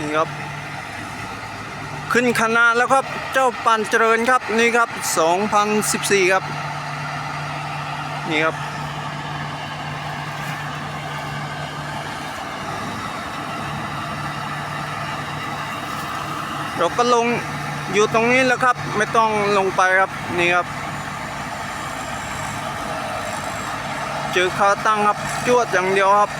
นี่ครับ ขึ้นคณะแล้วครับเจ้าปันเจริญครับนี่ครับ 2014 ครับ นี่ครับเราก็ลงอยู่ตรงนี้แล้วครับ ไม่ต้องลงไปครับนี่ครับ เจอขาตั้งครับจวดอย่างเดียวครับ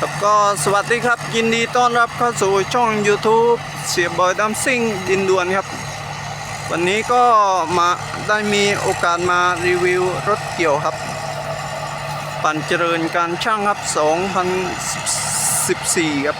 ครับก็สวัสดีครับยินดีต้อนรับเข้าสู่ช่อง YouTube เสียบอยดัมซิ่งดินดวนครับ วันนี้ก็มาได้มีโอกาสมารีวิวรถเกี่ยวครับ ปั่นเจริญการช่างครับ 2014 ครับ